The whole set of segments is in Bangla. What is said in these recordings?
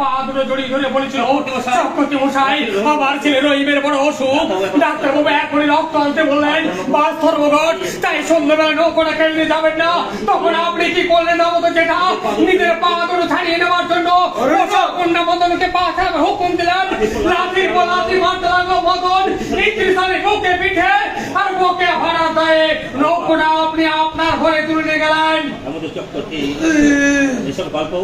পা দুটো জড়িয়ে ধরে বলেছিল চক্রবর্তী মশাই আমার ছেলে রহিমের বড় অসুখ। ডাক্তারবাবু এখনই রক্ত আনতে বললেন বাস ধর্মঘট তাই সন্ধ্যাবেলা নৌকোটা কেড়ে যাবেন না। তখন আপনি কি করলেন আমাদের যেটা? নিজের পা দুটো ছাড়িয়ে নেওয়ার জন্য কন্যা মদনকে পা ছাড়াবে হুকুম দিলেন। লাঠির পর লাঠি মারতে লাগল মদন। ইত্রি সালে বুকে পিঠে আর বুকে ভরা দেয়। নৌকোটা ঘরে তুলে নিয়ে গেলেন। এসব গল্প?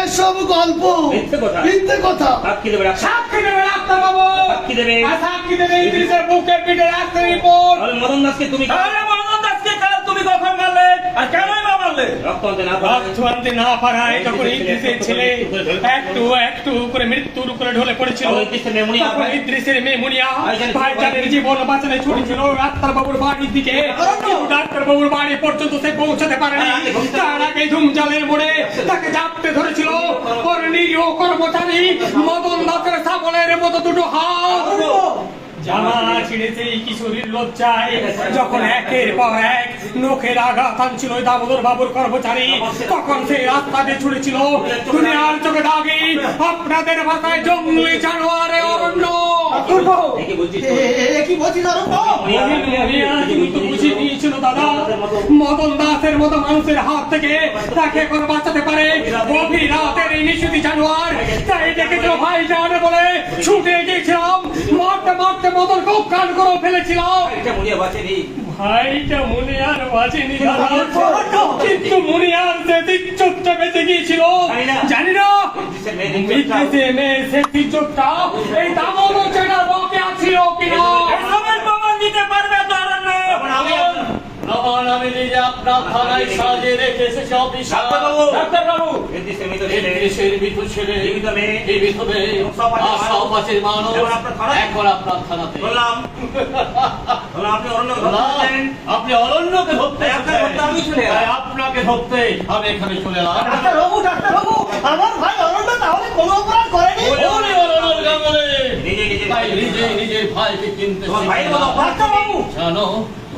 এসব গল্প? মিথ্যে কথা। মিথ্যে কথা। সাক্ষী দেবে ডাক্তার? সাক্ষী দেবে ডাক্তারবাবু সাক্ষী দেবে। আর সাক্ষী দেবে ইংলিশের বুকে পিঠে ডাক্তার রিপোর্ট। তাহলে মদন দাসকে তুমি মদন দাসকে কাল তুমি কখন গেলে আর কেনই বা রক্ত আনতে না পারলে রক্ত আনতে না পারায় যখন ইদ্রিসের ছেলে একটু একটু করে মৃত্যুর উপরে ঢলে পড়েছিল। ইদ্রিসের মেয়ে মুনিয়া তখন ভাই- ইদ্রিসের মেয়ে মুনিয়া ভাইজান- ভাইজানের জীবন বাঁচাতে ছুটেছিল। ডাক্তার বাবুর বাড়ির দিকে। ডাক্তার বাবুর বাড়ি পর্যন্ত সে পৌঁছাতে পারেনি। তার আগে ধুমজালের মোড়ে তাকে চাপতে ধরেছিল। ওর নিরীহ কর্মচারী মদন দাসের সাবলের মতো দুটো হাত জামা ছিঁড়েছে কিশোরীর লজ্জায় যখন একের পর এক নখের আঘাত আনছিল দামোদর বাবুর কর্মচারী তখন সেই রাস্তা দিয়ে ছুড়েছিল দুনিয়ার চোখে দাগি আপনাদের ভাষায় জঙ্গলি জানোয়ারে অরণ্য মদন দাসের মতো মানুষের হাত থেকে তাকে এখন বাঁচাতে পারে গভীর রাতের এই নিশুতি জানোয়ার তাই দেখেছ ভাই জানে বলে ছুটে গিয়েছিলাম মারতে মারতে মদন খুব কান করে ফেলেছিলাম এটা মুনিয়া বাঁচেনি। ভাইটা মনে আর বাঁচেনি কিন্তু মনে আর যে চোখটা বেঁচে গিয়েছিল। জানি না। চোখটা এই দামোদর চেনার বকে আছিল কিনা এসবের প্রমাণ দিতে পারবে তো অরণ্য এখন আমি আমার আমি নিজে সাজিয়ে রেখে এসেছি ডাক্তারবাবু। ডাক্তারবাবু দেশের মৃত্যু ছেলে। জীবিত মেয়ে। জীবিত মেয়ে। সব আছে সব মানুষ। এখন আপনার থানায়? এখন আপনার থানাতে। বললাম। আপনি অরণ্য আপনি অরণ্যকে ধরতে আপনাকে ধরতে আমি এখানে চলে এলাম। ডাক্তার বাবু আমার ভাই অরণ্য তাহলে কোনো অপরাধ করেনি? ওরে অরণ্য গাঙ্গুলি। নিজে নিজে তাই নিজে নিজের ভাইকে। মতো অপরাধ ডাক্তারবাবু। জানো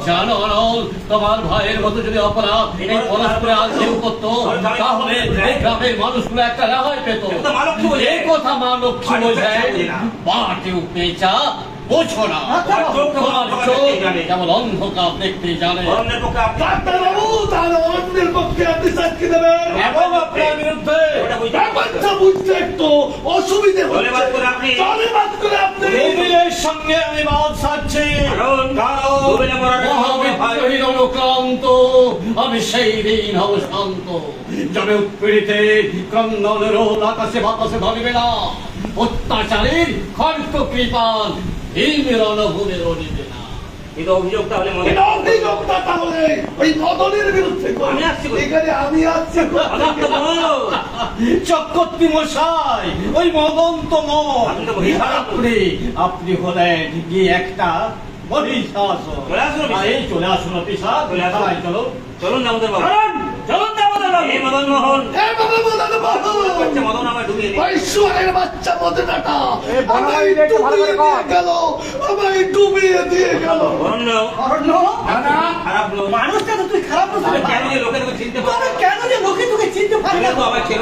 জানো অনল তোমার ভাইয়ের মতো যদি অপরাধ এই পরস্পরে আজ কেউ করতো তাহলে এই গ্রামের মানুষগুলো একটা রেহাই পেত। এই কথা মা লক্ষ্মী বোঝায় বোঝে না। বাটেও পেঁচা বোঝো না। তোমার চোখ তো তোমার তোমার চোখ দেখতেই জানে। কেমন অন্ধকার দেখতে জানে। অরণ্যের পক্ষে আপনি ডাক্তার বাবু তাহলে অরণ্যের পক্ষে আপনি সাক্ষী দেবেন। এবং আপনার বিরুদ্ধে ব্যাপারটা বুঝতে একটু অসুবিধে বলে বাদ করে আপনি বাদ করে আপনি সঙ্গে আমি বাদ সাচ্ছি কারণ দুবেলা মরার ভাই। মহাবিদ্রোহীর অনুক্রান্ত আমি সেই দিন হব শান্ত। যাবে উৎপীড়িতে ক্রন্দন রোল আকাশে বাতাসে ধরিবে না। অত্যাচারীর খর্ক কৃপান এই রণভূমে রণিবে না। কিন্তু অভিযোগ তাহলে এটা অভিযোগটা তাহলে ওই মদনের বিরুদ্ধে আমি আসছি এখানে আমি আসছি। চক্রবর্তী মশাই ওই তো মহিষাসুর। আপনি আপনি হলেন গিয়ে একটা মহিষাসুর। চলে আসুন, অফিসে। এই চলে আসুন অফিসার চলে আসুন। চলো। চলুন দামোদর বাবু। চলুন চলুন দামোদর বাবু। এই মদন মোহন। এ মদন বাবু বাচ্চা মদন আমার ডুবিয়ে দিন বৈশ্বরের বাচ্চা মদনাটা আমায় ভাই দেখে ভালো ডুবিয়ে দিয়ে গেল আমায় ডুবিয়ে দিয়ে গেল। অরণ্য। অরণ্য? দাদা খারাপ লোক। মানুষটা তো তুই খারাপ আমি কেন যে লোকে তোকে চিনতে কেন যে লোকে তোকে চিনতে পারে না?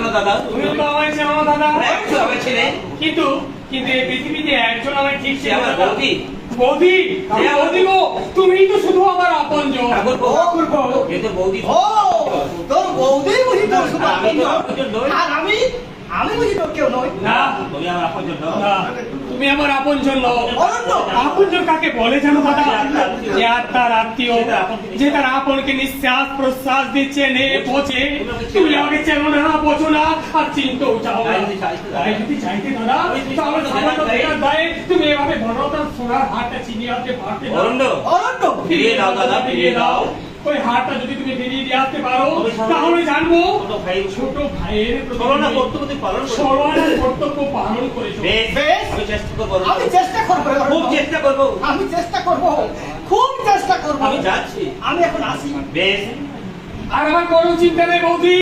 তো দাদা। তুমি তো আমায় চেনো না দাদা। একটু ছেলে কিন্তু কিন্তু এই পৃথিবীতে একজন আমায় ঠিক সে আমার বৌদি। বৌদি বৌদি গো তুমি তো শুধু আমার আপন বৌদি ও তোর বৌদি বুঝি তোর শুধু আপন আমি বুঝি তোর কেউ নই। না তুমি আমার আপনজন নও। না, তুমি আমার আপন জন্য অরণ্য আপন জন কাকে বলে জানো দাদা? যে আত্মার আত্মীয়। যে তার আপনকে নিঃশ্বাস প্রশ্বাস দিচ্ছে নে বোঝে। তুমি আমাকে চেনো না। বোঝো না। আর চিনতেও চাও না তাই যদি চাইতে দাদা। তাহলে সামান্য দেখার দায়ে তুমি এভাবে ঘনতার সোনার হারটা চিনিয়ে আনতে পারতে অরণ্য অরণ্য ফিরিয়ে দাও দাদা, ফিরিয়ে দাও। ওই হারটা যদি তুমি ফিরিয়ে দিয়ে আসতে পারো তাহলে জানব ছোট ভাইয়ের কর্তব্য পালন করো। কর্তব্য পালন করেছ। আমি চেষ্টা করব আমি চেষ্টা করব খুব চেষ্টা করব। আমি চেষ্টা করব। খুব চেষ্টা করব। আমি যাচ্ছি। আমি এখন আসি। বেশ। আর আমার কোনো চিন্তা নেই বৌদি।